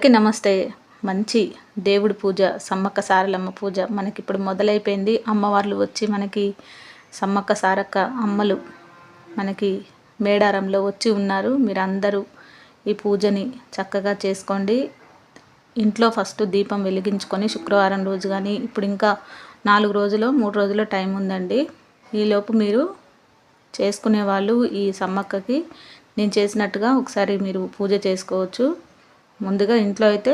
అందరికీ నమస్తే. మంచి దేవుడి పూజ సమ్మక్క సారలమ్మ పూజ మనకి ఇప్పుడు మొదలైపోయింది. అమ్మవార్లు వచ్చి మనకి సమ్మక్క సారక్క అమ్మలు మనకి మేడారంలో వచ్చి ఉన్నారు. మీరు అందరూ ఈ పూజని చక్కగా చేసుకోండి. ఇంట్లో ఫస్ట్ దీపం వెలిగించుకొని శుక్రవారం రోజు కానీ ఇప్పుడు ఇంకా నాలుగు రోజులు మూడు రోజులు టైం ఉందండి. ఈలోపు మీరు చేసుకునే వాళ్ళు ఈ సమ్మక్కకి. నేను చేసినట్టుగా ఒకసారి మీరు పూజ చేసుకోవచ్చు. ముందుగా ఇంట్లో అయితే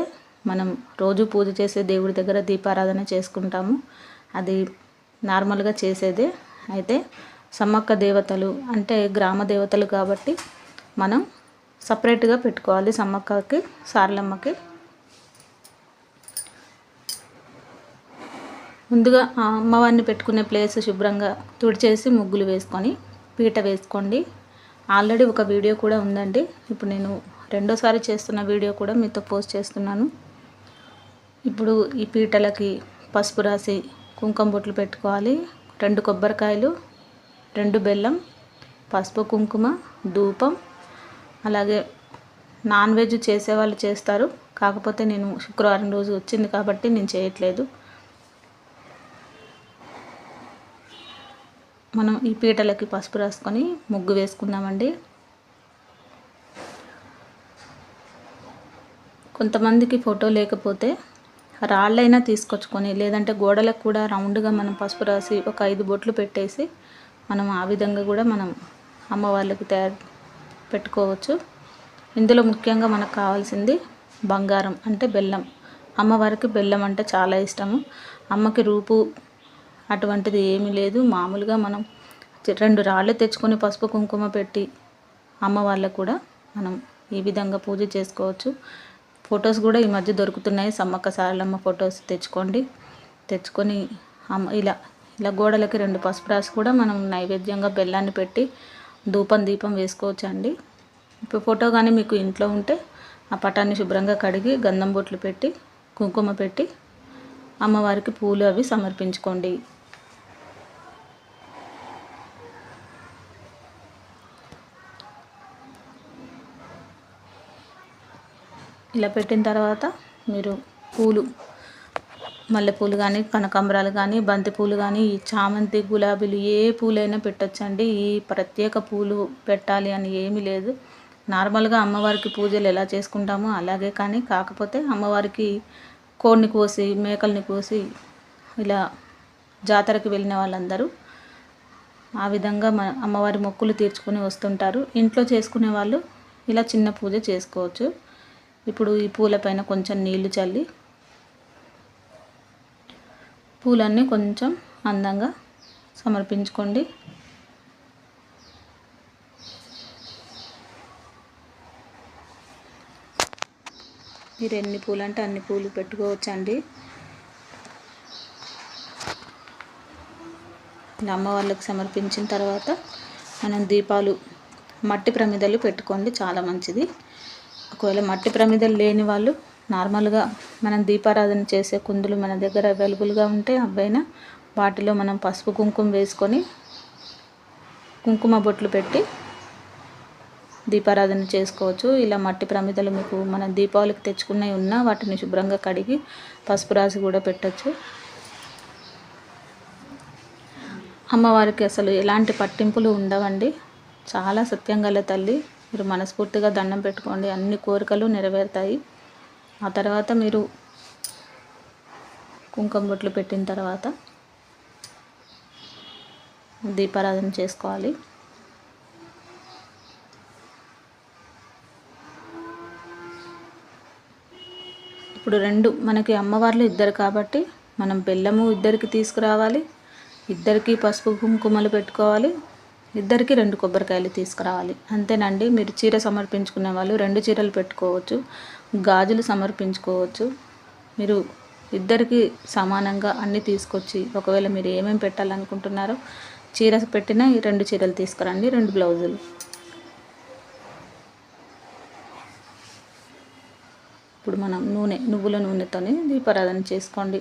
మనం రోజు పూజ చేసే దేవుడి దగ్గర దీపారాధన చేసుకుంటాము. అది నార్మల్గా చేసేదే. అయితే సమ్మక్క దేవతలు అంటే గ్రామ దేవతలు కాబట్టి మనం సపరేట్గా పెట్టుకోవాలి సమ్మక్కకి సారలమ్మకి. ముందుగా ఆ అమ్మవారిని పెట్టుకునే ప్లేస్ శుభ్రంగా తుడిచేసి ముగ్గులు వేసుకొని పీట వేసుకోండి. ఆల్రెడీ ఒక వీడియో కూడా ఉందండి. ఇప్పుడు నేను రెండోసారి చేస్తున్న వీడియో కూడా మీతో పోస్ట్ చేస్తున్నాను. ఇప్పుడు ఈ పీటలకి పసుపు రాసి కుంకుమ బొట్లు పెట్టుకోవాలి. రెండు కొబ్బరికాయలు రెండు బెల్లం పసుపు కుంకుమ ధూపం అలాగే నాన్ వెజ్ చేసేవాళ్ళు చేస్తారు. కాకపోతే నేను శుక్రవారం రోజు వచ్చింది కాబట్టి నేను చేయట్లేదు. మనం ఈ పీటలకి పసుపు రాసుకొని ముగ్గు వేసుకుందామండి. కొంతమందికి ఫోటో లేకపోతే రాళ్ళైనా తీసుకొచ్చుకొని లేదంటే గోడలకు కూడా రౌండ్గా మనం పసుపు రాసి ఒక ఐదు బొట్లు పెట్టేసి మనం ఆ విధంగా కూడా మనం అమ్మవార్లకి తయారు పెట్టుకోవచ్చు. ఇందులో ముఖ్యంగా మనకు కావాల్సింది బంగారం అంటే బెల్లం. అమ్మవారికి బెల్లం అంటే చాలా ఇష్టము. అమ్మకి రూపు అటువంటిది ఏమీ లేదు. మామూలుగా మనం రెండు రాళ్ళు తెచ్చుకొని పసుపు కుంకుమ పెట్టి అమ్మవార్లకు కూడా మనం ఈ విధంగా పూజ చేసుకోవచ్చు. ఫొటోస్ కూడా ఈ మధ్య దొరుకుతున్నాయి. సమ్మక్క సారలమ్మ ఫొటోస్ తెచ్చుకోండి. తెచ్చుకొని అమ్మ ఇలా ఇలా గోడలకి రెండు పసుపు రాసి కూడా మనం నైవేద్యంగా బెల్లాన్ని పెట్టి ధూపం దీపం వేసుకోవచ్చండి. ఇప్పుడు ఫోటో కానీ మీకు ఇంట్లో ఉంటే ఆ పటాన్ని శుభ్రంగా కడిగి గంధం బొట్లు పెట్టి కుంకుమ పెట్టి అమ్మవారికి పూలు అవి సమర్పించుకోండి. ఇలా పెట్టిన తర్వాత మీరు పూలు మల్లెపూలు కానీ కనకాంబరాలు కానీ బంతిపూలు కానీ ఈ చామంతి గులాబీలు ఏ పూలైనా పెట్టచ్చండి. ఈ ప్రత్యేక పూలు పెట్టాలి అని ఏమీ లేదు. నార్మల్గా అమ్మవారికి పూజలు ఎలా చేసుకుంటామో అలాగే కానీ కాకపోతే అమ్మవారికి కోడిని కోసి మేకల్ని కోసి ఇలా జాతరకి వెళ్ళిన వాళ్ళందరూ ఆ విధంగా మన అమ్మవారి మొక్కులు తీర్చుకొని వస్తుంటారు. ఇంట్లో చేసుకునే వాళ్ళు ఇలా చిన్న పూజ చేసుకోవచ్చు. ఇప్పుడు ఈ పూలపైన కొంచెం నీళ్ళు చల్లి పూలన్నీ కొంచెం అందంగా సమర్పించుకోండి. మీరు ఎన్ని పూలు అంటే అన్ని పూలు పెట్టుకోవచ్చండి. ఇలా అమ్మవార్లకు సమర్పించిన తర్వాత మనం దీపాలు మట్టి ప్రమిదలు పెట్టుకోండి చాలా మంచిది. ఒకవేళ మట్టి ప్రమిదలు లేని వాళ్ళు నార్మల్గా మనం దీపారాధన చేసే కుందులు మన దగ్గర అవైలబుల్గా ఉంటే అవైనా వాటిలో మనం పసుపు కుంకుమ వేసుకొని కుంకుమ బొట్లు పెట్టి దీపారాధన చేసుకోవచ్చు. ఇలా మట్టి ప్రమిదలు మీకు మన దీపావళికి తెచ్చుకున్నవి ఉన్నా వాటిని శుభ్రంగా కడిగి పసుపు రాసి కూడా పెట్టచ్చు. అమ్మవారికి అసలు ఎలాంటి పట్టింపులు ఉండవండి. చాలా సత్యంగల తల్లి. మీరు మనస్ఫూర్తిగా దండం పెట్టుకోండి. అన్ని కోరికలు నెరవేరుతాయి. ఆ తర్వాత మీరు కుంకుమ బొట్లు పెట్టిన తర్వాత దీపారాధన చేసుకోవాలి. ఇప్పుడు రెండు మనకి అమ్మవార్లు ఇద్దరు కాబట్టి మనం బెల్లము ఇద్దరికి తీసుకురావాలి. ఇద్దరికి పసుపు కుంకుమలు పెట్టుకోవాలి. ఇద్దరికి రెండు కొబ్బరికాయలు తీసుకురావాలి. అంతేనండి మీరు చీర సమర్పించుకునే వాళ్ళు రెండు చీరలు పెట్టుకోవచ్చు గాజులు సమర్పించుకోవచ్చు. మీరు ఇద్దరికి సమానంగా అన్నీ తీసుకొచ్చి ఒకవేళ మీరు ఏమేమి పెట్టాలనుకుంటున్నారో చీర పెట్టిన ఈ రెండు చీరలు తీసుకురండి రెండు బ్లౌజులు. ఇప్పుడు మనం నూనె నువ్వుల నూనెతోని దీపారాధన చేసుకోండి.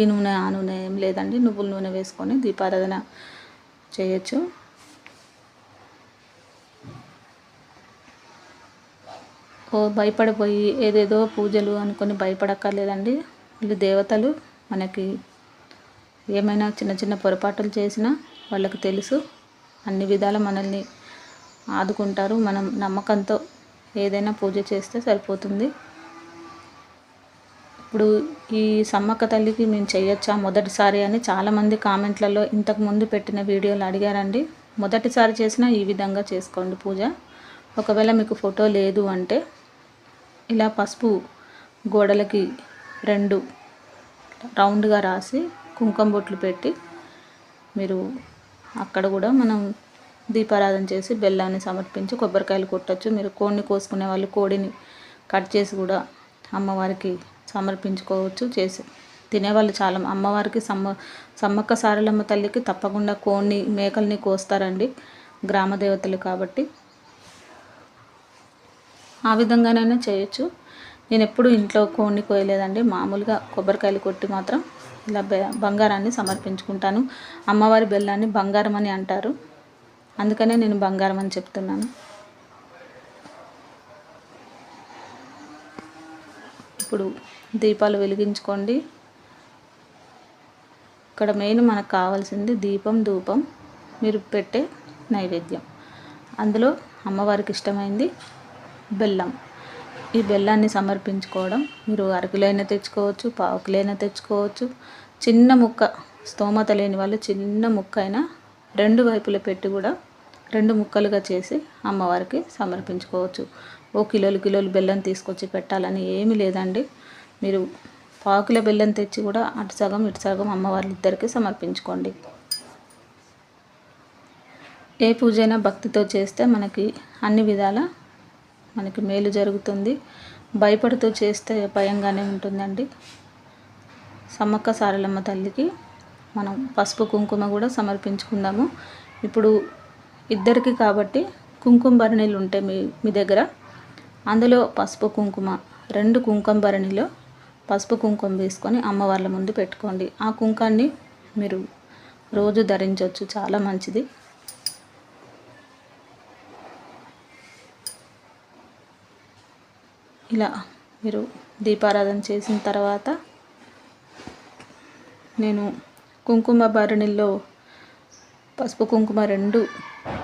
ఈ నూనె ఆ నూనె ఏం లేదండి నువ్వుల నూనె వేసుకొని దీపారాధన చేయొచ్చు. భయపడిపోయి ఏదేదో పూజలు అనుకొని భయపడక్కర్లేదండి. వీళ్ళు దేవతలు మనకి ఏమైనా చిన్న చిన్న పొరపాటులు చేసినా వాళ్ళకి తెలుసు. అన్ని విధాల మనల్ని ఆదుకుంటారు. మనం నమ్మకంతో ఏదైనా పూజ చేస్తే సరిపోతుంది. ఇప్పుడు ఈ సమ్మక్క తల్లికి మేము చేయొచ్చా మొదటిసారి అని చాలామంది కామెంట్లలో ఇంతకు ముందు పెట్టిన వీడియోలు అడిగారండి. మొదటిసారి చేసినా ఈ విధంగా చేసుకోండి పూజ. ఒకవేళ మీకు ఫోటో లేదు అంటే ఇలా పసుపు గోడలకి రెండు రౌండ్గా రాసి కుంకుమ బొట్లు పెట్టి మీరు అక్కడ కూడా మనం దీపారాధన చేసి బెల్లాన్ని సమర్పించి కొబ్బరికాయలు కొట్టచ్చు. మీరు కోడిని కోసుకునే వాళ్ళు కోడిని కట్ చేసి కూడా అమ్మవారికి సమర్పించుకోవచ్చు. చేసి తినేవాళ్ళు చాలా అమ్మవారికి సమ్మ సమ్మక్క సారలమ్మ తల్లికి తప్పకుండా కోడిని మేకల్ని కోస్తారండి గ్రామ దేవతలు కాబట్టి. ఆ విధంగానైనా చేయొచ్చు. నేను ఎప్పుడు ఇంట్లో కోడిని కోయలేదండి. మామూలుగా కొబ్బరికాయలు కొట్టి మాత్రం ఇలా బంగారాన్ని సమర్పించుకుంటాను. అమ్మవారి బెల్లాన్ని బంగారం అని అంటారు. అందుకనే నేను బంగారం అని చెప్తున్నాను. ఇప్పుడు దీపాలు వెలిగించుకోండి. ఇక్కడ మెయిన్ మనకు కావాల్సింది దీపం ధూపం. మీరు పెట్టే నైవేద్యం. అందులో అమ్మవారికి ఇష్టమైంది బెల్లం. ఈ బెల్లాన్ని సమర్పించుకోవడం. మీరు అరకులైనా తెచ్చుకోవచ్చు పావుకులైనా తెచ్చుకోవచ్చు. చిన్న ముక్క స్తోమత లేని వాళ్ళు చిన్న ముక్క అయినా రెండు వైపుల పెట్టి కూడా రెండు ముక్కలుగా చేసి అమ్మవారికి సమర్పించుకోవచ్చు. ఓ కిలోలు కిలోలు బెల్లం తీసుకొచ్చి పెట్టాలని ఏమీ లేదండి. మీరు పావుకిల బెల్లం తెచ్చి కూడా అటు సగం ఇటు సగం అమ్మవారి ఇద్దరికి సమర్పించుకోండి. ఏ పూజైనా భక్తితో చేస్తే మనకి అన్ని విధాల మనకి మేలు జరుగుతుంది. భయపడుతూ చేస్తే భయంగానే ఉంటుందండి. సమ్మక్క సారలమ్మ తల్లికి మనం పసుపు కుంకుమ కూడా సమర్పించుకుందాము. ఇప్పుడు ఇద్దరికి కాబట్టి కుంకుమ భరణిలు ఉంటాయి మీ మీ దగ్గర. అందులో పసుపు కుంకుమ రెండు కుంకుమ భరణిలో పసుపు కుంకుమ వేసుకొని అమ్మవార్ల ముందు పెట్టుకోండి. ఆ కుంకాన్ని మీరు రోజు ధరించవచ్చు చాలా మంచిది. ఇలా మీరు దీపారాధన చేసిన తర్వాత నేను కుంకుమ భరణిలో పసుపు కుంకుమ రెండు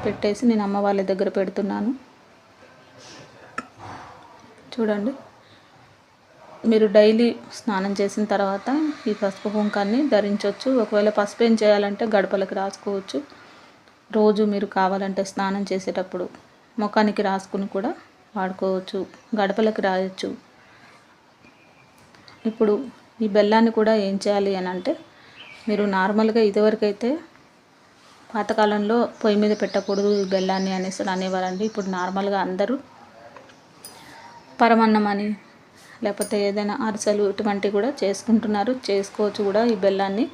పెట్టేసి నేను అమ్మ వాళ్ళ దగ్గర పెడుతున్నాను. చూడండి. మీరు డైలీ స్నానం చేసిన తర్వాత ఈ పసుపు కుంకాన్ని ధరించవచ్చు ఒకవేళ పసుపు ఏం చేయాలంటే గడపలకి రాసుకోవచ్చు. రోజు మీరు కావాలంటే స్నానం చేసేటప్పుడు ముఖానికి రాసుకుని కూడా వాడుకోవచ్చు గడపలకు రాయొచ్చు. ఇప్పుడు ఈ బెల్లాన్ని కూడా ఏం చేయాలి అని అంటే మీరు నార్మల్గా ఇదివరకైతే పాతకాలంలో పొయ్యి మీద పెట్టకూడదు ఈ బెల్లాన్ని అనేసి అనేవారండి. ఇప్పుడు నార్మల్గా అందరూ పరమన్నం అని లేకపోతే ఏదైనా అరిసెలు ఇటువంటివి కూడా చేసుకుంటున్నారు. చేసుకోవచ్చు కూడా ఈ బెల్లాన్ని.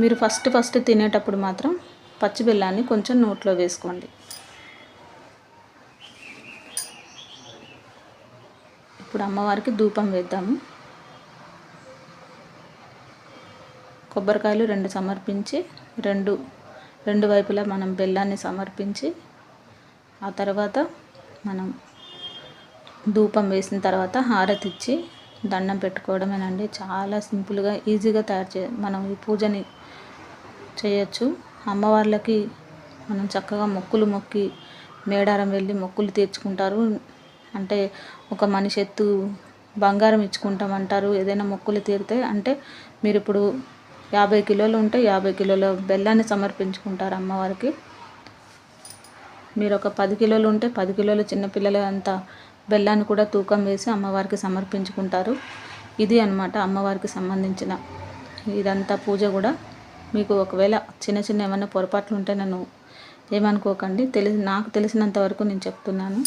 మీరు ఫస్ట్ ఫస్ట్ తినేటప్పుడు మాత్రం పచ్చి బెల్లాన్ని కొంచెం నోట్లో వేసుకోండి. ఇప్పుడు అమ్మవారికి ధూపం వేద్దాము. కొబ్బరికాయలు రెండు సమర్పించి రెండు రెండు వైపులా మనం బెల్లాన్ని సమర్పించి ఆ తర్వాత మనం ధూపం వేసిన తర్వాత హారతి ఇచ్చి దండం పెట్టుకోవడమేనండి. చాలా సింపుల్గా ఈజీగా తయారు చే మనం ఈ పూజని చేయొచ్చు. అమ్మవార్లకి మనం చక్కగా మొక్కులు మొక్కి మేడారం వెళ్ళి మొక్కులు తీర్చుకుంటారు. అంటే ఒక మనిషి ఎత్తు బంగారం ఇచ్చుకుంటామంటారు ఏదైనా మొక్కులు తీరితే అంటే మీరు ఇప్పుడు యాభై కిలోలు ఉంటే యాభై కిలోల బెల్లాన్ని సమర్పించుకుంటారు అమ్మవారికి. మీరు ఒక పది కిలోలు ఉంటే పది కిలోల చిన్నపిల్లల అంత బెల్లాన్ని కూడా తూకం వేసి అమ్మవారికి సమర్పించుకుంటారు. ఇది అనమాట అమ్మవారికి సంబంధించిన ఇదంతా పూజ కూడా. మీకు ఒకవేళ చిన్న చిన్న ఏమైనా పొరపాట్లు ఉంటే నన్ను ఏమనుకోకండి. తెలిసి నాకు తెలిసినంత వరకు నేను చెప్తున్నాను.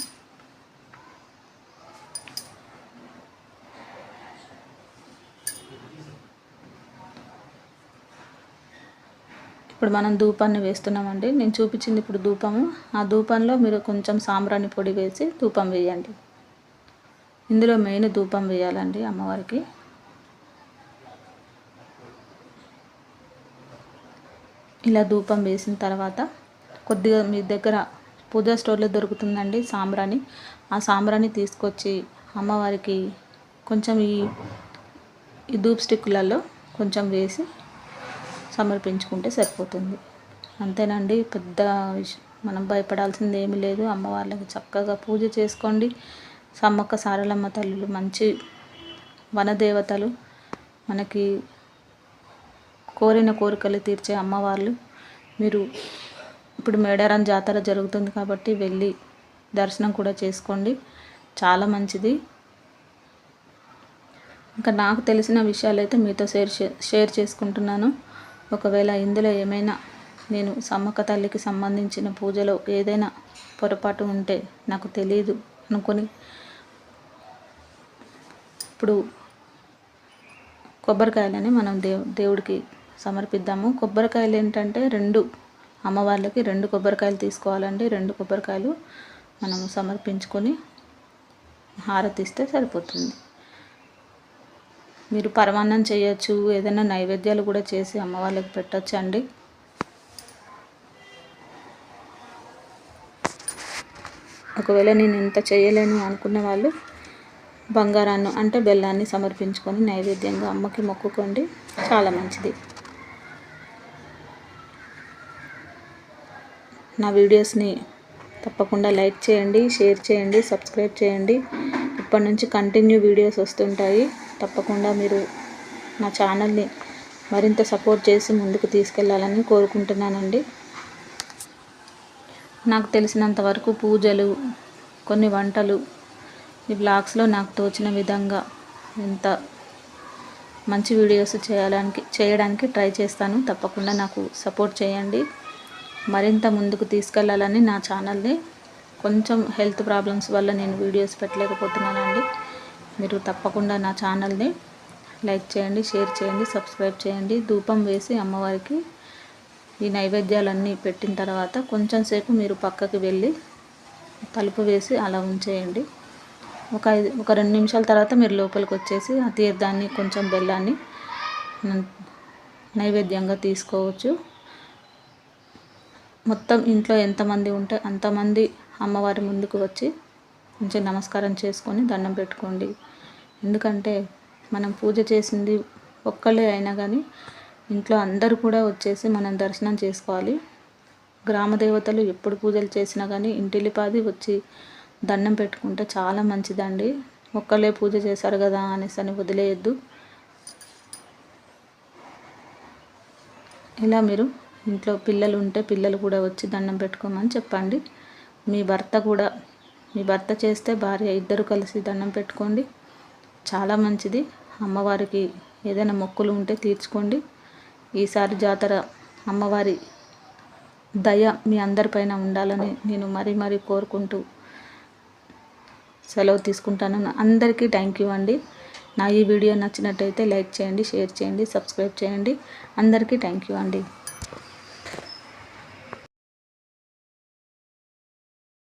ఇప్పుడు మనం ధూపాన్ని వేస్తున్నామండి. నేను చూపించింది ఇప్పుడు ధూపము. ఆ ధూపంలో మీరు కొంచెం సాంబ్రాణి పొడి వేసి ధూపం వేయండి. ఇందులో మెయిన్ ధూపం వేయాలండి అమ్మవారికి. ఇలా ధూపం వేసిన తర్వాత కొద్దిగా మీ దగ్గర పూజా స్టోర్లో దొరుకుతుందండి సాంబ్రాణి. ఆ సాంబ్రాణి తీసుకొచ్చి అమ్మవారికి కొంచెం ఈ ఈ ధూప్ స్టిక్లలో కొంచెం వేసి సమర్పించుకుంటే సరిపోతుంది. అంతేనండి పెద్ద విషయం మనం భయపడాల్సింది ఏమీ లేదు. అమ్మవార్లకు చక్కగా పూజ చేసుకోండి. సమ్మక్క సారలమ్మ తల్లులు మంచి వనదేవతలు. మనకి కోరిన కోరికలు తీర్చే అమ్మవార్లు. మీరు ఇప్పుడు మేడారం జాతర జరుగుతుంది కాబట్టి వెళ్ళి దర్శనం కూడా చేసుకోండి. చాలా మంచిది. ఇంకా నాకు తెలిసిన విషయాలు అయితే మీతో షేర్ షేర్ చేసుకుంటున్నాను. ఒకవేళ ఇందులో ఏమైనా నేను సమ్మక్క తల్లికి సంబంధించిన పూజలో ఏదైనా పొరపాటు ఉంటే నాకు తెలియదు అనుకొని ఇప్పుడు కొబ్బరికాయలని మనం దేవు దేవుడికి సమర్పిద్దాము. కొబ్బరికాయలు ఏంటంటే రెండు అమ్మవార్లకి రెండు కొబ్బరికాయలు తీసుకోవాలండి. రెండు కొబ్బరికాయలు మనం సమర్పించుకొని హారతిస్తే సరిపోతుంది. మీరు పరమాన్నం చేయొచ్చు ఏదైనా నైవేద్యాలు కూడా చేసి అమ్మవాళ్ళకి పెట్టచ్చు అండి ఒకవేళ నేను ఇంత చేయలేను అనుకున్న వాళ్ళు బంగారాన్ని అంటే బెల్లాన్ని సమర్పించుకొని నైవేద్యంగా అమ్మకి మొక్కుకోండి. చాలా మంచిది. నా వీడియోస్ని తప్పకుండా లైక్ చేయండి షేర్ చేయండి సబ్స్క్రైబ్ చేయండి. ఇప్పటి నుంచి కంటిన్యూ వీడియోస్ వస్తుంటాయి. తప్పకుండా మీరు నా ఛానల్ని మరింత సపోర్ట్ చేసి ముందుకు తీసుకెళ్ళాలని కోరుకుంటున్నానండి. నాకు తెలిసినంత వరకు పూజలు కొన్ని వంటలు ఈ బ్లాగ్స్లో నాకు తోచిన విధంగా ఎంత మంచి వీడియోస్ చేయడానికి చేయడానికి ట్రై చేస్తాను. తప్పకుండా నాకు సపోర్ట్ చేయండి. మరింత ముందుకు తీసుకెళ్ళాలని నా ఛానల్ని కొంచెం హెల్త్ ప్రాబ్లమ్స్ వల్ల నేను వీడియోస్ పెట్టలేకపోతున్నానండి. మీరు తప్పకుండా నా ఛానల్ని లైక్ చేయండి షేర్ చేయండి సబ్స్క్రైబ్ చేయండి. ధూపం వేసి అమ్మవారికి ఈ నైవేద్యాలన్నీ పెట్టిన తర్వాత కొంచెం సేపు మీరు పక్కకి వెళ్ళి తలుపు వేసి అలా ఉంచేయండి. ఒక ఐదు ఒక రెండు నిమిషాల తర్వాత మీరు లోపలికి వచ్చేసి ఆ తీర్థాన్ని కొంచెం బెల్లాన్ని నైవేద్యంగా తీసుకోవచ్చు. మొత్తం ఇంట్లో ఎంతమంది ఉంటే అంతమంది అమ్మవారి ముందుకు వచ్చి కొంచెం నమస్కారం చేసుకొని దండం పెట్టుకోండి. ఎందుకంటే మనం పూజ చేసింది ఒక్కళ్ళే అయినా కానీ ఇంట్లో అందరూ కూడా వచ్చేసి మనం దర్శనం చేసుకోవాలి. గ్రామ దేవతలు ఎప్పుడు పూజలు చేసినా కానీ ఇంటిలిపాది వచ్చి దండం పెట్టుకుంటే చాలా మంచిదండి. ఒక్కళ్ళే పూజ చేశారు కదా అనేసి అని వదిలేయద్దు. ఇలా మీరు ఇంట్లో పిల్లలు ఉంటే పిల్లలు కూడా వచ్చి దండం పెట్టుకోమని చెప్పండి. మీ భర్త కూడా మీ భర్త చేస్తే భార్య ఇద్దరు కలిసి దండం పెట్టుకోండి. చాలా మంచిది. అమ్మవారికి ఏదైనా మొక్కులు ఉంటే తీర్చుకోండి. ఈసారి జాతర అమ్మవారి దయ మీ అందరిపైన ఉండాలని నేను మరీ మరీ కోరుకుంటూ సెలవు తీసుకుంటాను అందరికీ థ్యాంక్ యూ అండి. నా ఈ వీడియో నచ్చినట్టయితే లైక్ చేయండి షేర్ చేయండి సబ్స్క్రైబ్ చేయండి. అందరికీ థ్యాంక్ యూ అండి.